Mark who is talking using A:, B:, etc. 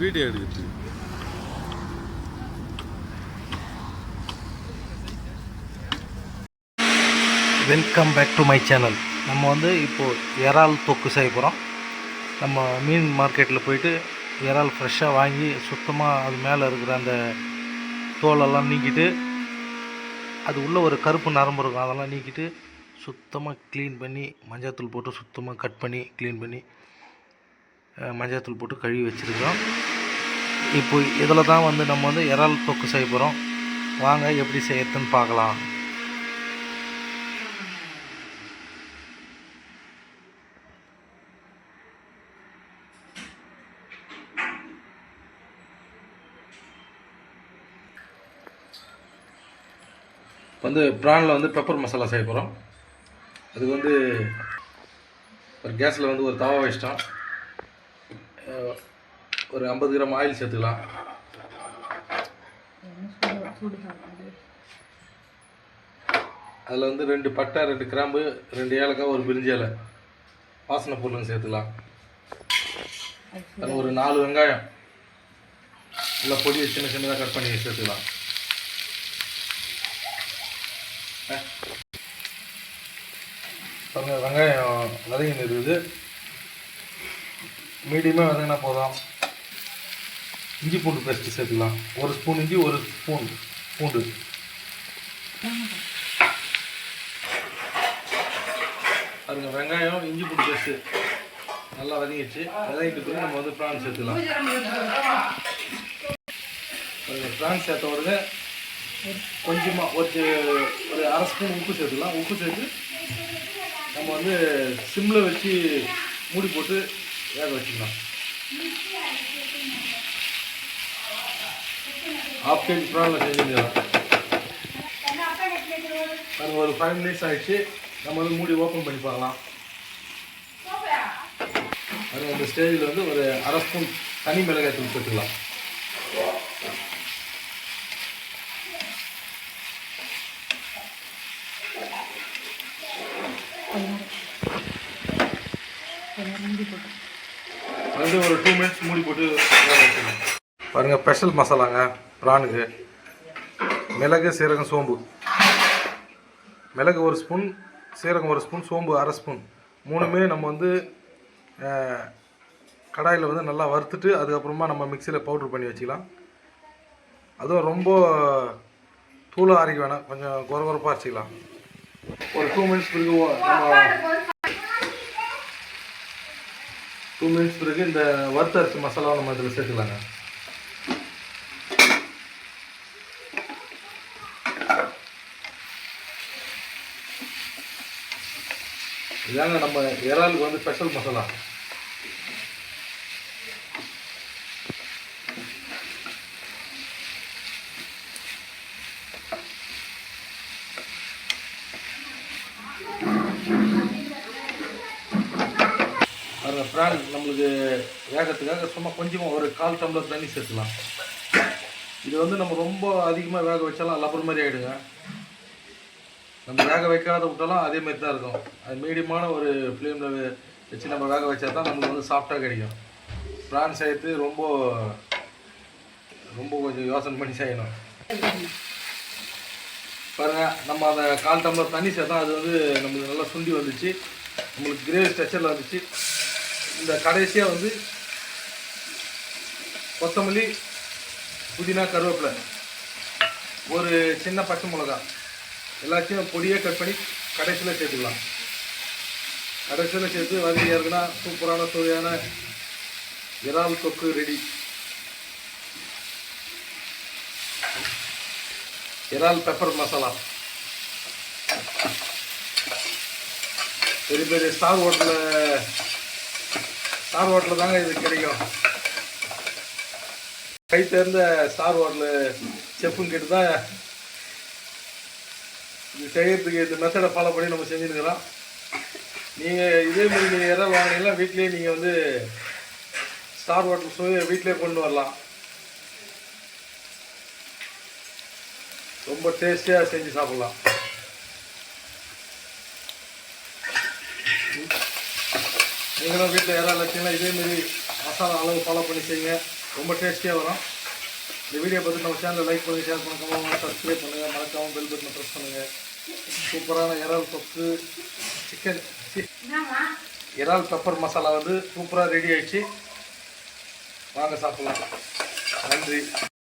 A: Video எடுக்குது
B: welcome back to my channel நம்ம வந்து இப்போது இறால் தொக்கு செய்ய போகிறோம் நம்ம மீன் மார்க்கெட்டில் போயிட்டு இறால் ஃப்ரெஷ்ஷாக வாங்கி சுத்தமாக அது மேலே இருக்கிற அந்த தோலெல்லாம் நீக்கிட்டு அது உள்ளே ஒரு கருப்பு நரம்பு இருக்கும். அதெல்லாம் நீக்கிட்டு சுத்தமாக க்ளீன் பண்ணி மஞ்சள்தூள் போட்டு சுத்தமாக கட் பண்ணி க்ளீன் பண்ணி மஞ்சள் போட்டு கழுவி வச்சுருக்கோம் இப்போ இதில் தான் வந்து நம்ம வந்து இறால் தொக்கு செய்ய போகிறோம் வாங்க எப்படி செய்யறதுன்னு பார்க்கலாம். வந்து ப்ரானில் வந்து பெப்பர் மசாலா செய்ய போகிறோம் அது வந்து ஒரு கேஸில் வந்து ஒரு தவா வச்சிட்டோம். ஒரு ஐம்பது கிராம் ஆயில் சேர்த்துக்கலாம். அதில் வந்து ரெண்டு பட்டை ரெண்டு கிராம்பு ரெண்டு ஏலக்காய் ஒரு பிரிஞ்சி இலை. வாசனை பொருளுங்க சேர்த்துக்கலாம். அதில் ஒரு நாலு வெங்காயம். நல்லா பொடி சின்ன சின்னதாக கட் பண்ணி சேர்த்துக்கலாம். வெங்காயம் வதங்கி இருக்குது மீடியமாக வதங்கினா போதும். இஞ்சி பூண்டு பேஸ்ட்டு சேர்த்துக்கலாம். ஒரு ஸ்பூன் இஞ்சி ஒரு ஸ்பூன் பூண்டு. அதுங்க வெங்காயம் இஞ்சி பூண்டு பேஸ்ட்டு நல்லா வதங்கிடுச்சு. வதங்கிட்டு பிறகு நம்ம வந்து ப்ரான் சேர்த்துக்கலாம். பாருங்க ப்ரான் சேர்த்த உடனே கொஞ்சமாக ஒரு ஒரு அரை ஸ்பூன் உப்பு சேர்த்துக்கலாம். உப்பு சேர்த்து நம்ம வந்து சிம்மில் வச்சு மூடி போட்டு வேக வச்சுக்கலாம் ஹாஃப் கேஜி ப்ரானில் செஞ்சுக்கலாம் அது ஒரு ஃபைவ் மினிட்ஸ் ஆயிடுச்சு நம்ம வந்து மூடி ஓப்பன் பண்ணி பார்க்கலாம் அது அந்த ஸ்டேஜில் வந்து ஒரு அரை ஸ்பூன் தனி மிளகாய் தூள் சேர்த்துக்கலாம் வந்து ஒரு டூ மினிட்ஸ் மூடி போட்டு பாருங்கள் ஸ்பெஷல் மசாலாங்க ப்ரானுக்கு. மிளகு சீரகம் சோம்பு. மிளகு ஒரு ஸ்பூன் சீரகம் ஒரு ஸ்பூன் சோம்பு அரை ஸ்பூன் மூணுமே நம்ம வந்து கடாயில் வந்து நல்லா வறுத்துட்டு அதுக்கப்புறமா நம்ம மிக்சியில் பவுட்ரு பண்ணி வச்சுக்கலாம். அதுவும் ரொம்ப தூளாக அரைக்க வேணாம். கொஞ்சம் குறகுறப்பாக அரைச்சிக்கலாம். ஒரு டூ மினிட்ஸ் பிறகு நம்ம டூ மினிட்ஸ் பிறகு இந்த வறுத்த அரிசி மசாலாவை நம்ம இதில் சேர்த்துக்கலாங்க. இதாங்க நம்ம இறாலுக்கு வந்து ஸ்பெஷல் மசாலா. பாருங்க பிரான் நம்மளுக்கு வேகத்துக்காக சும்மா கொஞ்சமாக ஒரு கால் டம்ளர் தண்ணி சேர்த்துலாம் இது வந்து நம்ம ரொம்ப அதிகமாக வேக வச்சாலும் லப்பர் மாதிரி ஆகிடுங்க நம்ம வேக வைக்காத விட்டாலும் அதே மாதிரி தான் இருக்கும். அது மீடியமான ஒரு ஃப்ளேமில் வச்சு நம்ம வேக வச்சா தான் நம்மளுக்கு வந்து சாஃப்டாக கிடைக்கும். ப்ரான் சேர்த்து ரொம்ப ரொம்ப கொஞ்சம் யோசனை பண்ணி செய்யணும். பாருங்கள் நம்ம அந்த கால் டம்ளர் தண்ணி சேர்த்தா அது வந்து நம்மளுக்கு நல்லா சுண்டி வந்துச்சு. நம்மளுக்கு கிரேவி ஸ்ட்ரக்சரில் வந்துச்சு. இந்த கடைசியாக வந்து கொத்தமல்லி புதினா கருவேப்பிலை. ஒரு சின்ன பச்சை மிளகா எல்லாத்தையும் பொடியாக கட் பண்ணி கடைசியில் சேர்த்துக்கலாம். கடைசியில் சேர்த்து வதக்கி இருக்குன்னா சூப்பரான சுவையான இறால் தொக்கு ரெடி இறால் பெப்பர் மசாலா பெரிய பெரிய ஸ்டார் ஹோட்டலில் ஸ்டார் ஹோட்டலில் தாங்க இது கிடைக்கும். கை தேர்ந்த ஸ்டார் ஹோட்டலு செப்புன்னு கேட்டு தான் இது செய்கிறதுக்கு இந்த மெத்தடை ஃபாலோ பண்ணி நம்ம செஞ்சுருக்கிறோம் நீங்கள் இதே மாதிரி நீங்கள் எதாவது வாங்கினீங்கன்னா வீட்லேயே நீங்கள் வந்து ஸ்டார் ஹோட்டல் சுவையை வீட்டிலே கொண்டு வரலாம். ரொம்ப டேஸ்டியாக செஞ்சு சாப்பிட்லாம். நீங்களும் வீட்டில் யாராவது வச்சிங்கன்னா இதேமாரி மசாலா அளவு ஃபாலோ பண்ணி செய்யுங்க. ரொம்ப டேஸ்டியாக வரும். இந்த வீடியோ பார்த்து நம்ம சேனலில் லைக் பண்ணுங்கள் ஷேர் பண்ணுங்க சப்ஸ்கிரைப் பண்ணுங்கள் மறக்காமல் பெல் பட்டனை ப்ரெஸ் பண்ணுங்கள் சூப்பரான இறால் தொக்கு சிக்கன் இறால் பெப்பர் மசாலா வந்து சூப்பராக ரெடி ஆயிடுச்சு. வாங்க சாப்பிட்லாம். நன்றி.